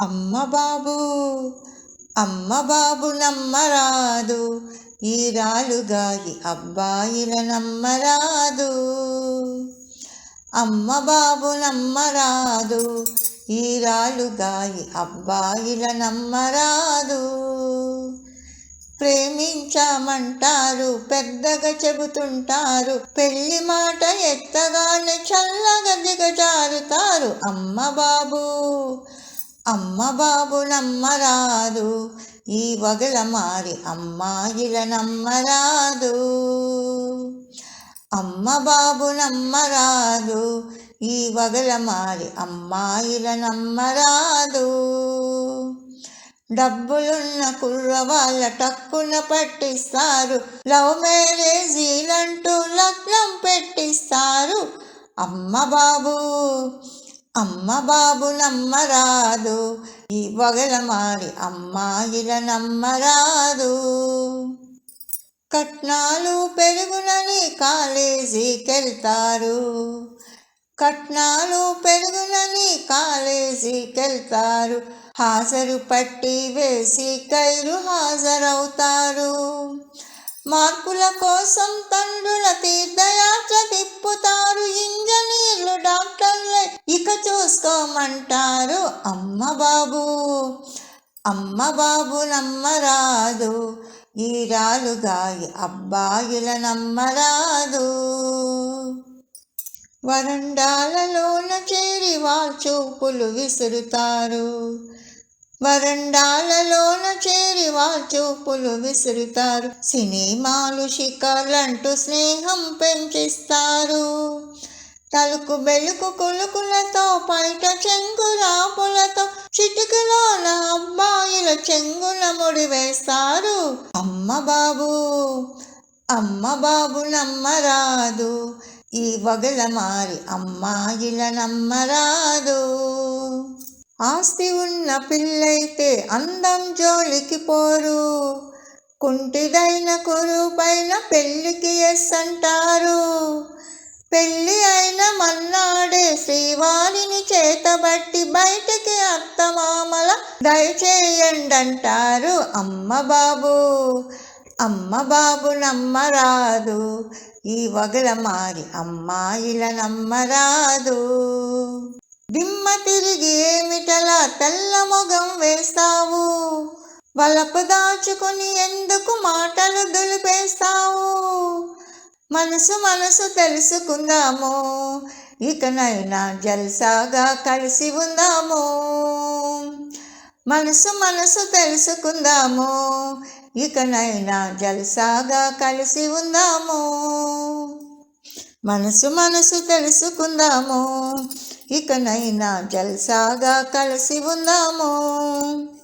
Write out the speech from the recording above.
అమ్మ బాబు అమ్మ బాబు నమ్మరాదు. ఈ అబ్బాయిల నమ్మరాదు. అమ్మ బాబు నమ్మరాదు. ఈ అబ్బాయిల నమ్మరాదు. ప్రేమించామంటారు పెద్దగా చెబుతుంటారు. పెళ్ళి మాట ఎత్తగానే చల్లగా దిగజారుతారు. అమ్మ బాబు అమ్మ బాబు నమ్మరాదు ఈ వగల మారి అమ్మాయిల నమ్మరాదు అమ్మ బాబు నమ్మరాదు ఈ వగల మారి అమ్మాయిల నమ్మరాదు డబ్బులున్న కుర్రవాళ్ళ టక్కున పట్టిస్తారు. లవ్ మ్యారేజీలంటూ లగ్నం పెట్టిస్తారు. అమ్మ బాబు అమ్మ బాబు నమ్మరాదు ఈ వగల మారి అమ్మాయిల నమ్మరాదు. కట్నాలు పెరుగునని కాలేజీకెళ్తారు కట్నాలు పెరుగునని కాలేజీకెళ్తారు హాజరు పట్టి వేసి కైరు హాజరవుతారు. మార్కుల కోసం తండ్రుల తీర్థయాత్ర తిప్పుతారు ఇంజనీర్లు చూసుకోమంటారు అమ్మ బాబు అమ్మ బాబు నమ్మరాదు. ఈరాలుగా అబ్బాయిల నమ్మరాదు. వరండాలలోన చేరి చూపులు విసురుతారు. వరండాలలోన చేరి చూపులు విసురుతారు. సినిమాలు షికార్లంటూ స్నేహం పెంచిస్తారు. తలుకు బెలుకు కులుకులతో పైట చెంగురాపులతో చిటికలోన అబ్బాయిల చెంగున ముడి వేస్తారు. అమ్మ బాబు అమ్మ బాబు నమ్మరాదు. ఈ వగల మారి అమ్మాయిల నమ్మరాదు. ఆస్తి ఉన్న పిల్లైతే అందం జోలికి పోరు. కుంటిదైన కురుపైన పెళ్ళికి ఎస్ అంటారు. పెళ్ళి అయిన మన్నాడే శ్రీవారిని చేతబట్టి బయటికి అత్తమామల దయచేయండంటారు అమ్మ బాబు అమ్మ బాబు నమ్మరాదు. ఈ వగల మారి అమ్మాయిల నమ్మరాదు. దిమ్మ తిరిగి ఏమిటలా తెల్ల మొగం వేస్తావు? వలపు దాచుకుని ఎందుకు మాటలు దులిపేస్తావు? మనసు మనసు తెలుసుకుందాము. ఇకనైనా జల్సాగా కలిసి ఉందాము. మనసు మనసు తెలుసుకుందాము. ఇకనైనా జల్సాగా కలిసి ఉందాము. మనసు మనసు తెలుసుకుందాము. ఇకనైనా జల్సాగా కలిసి ఉందాము.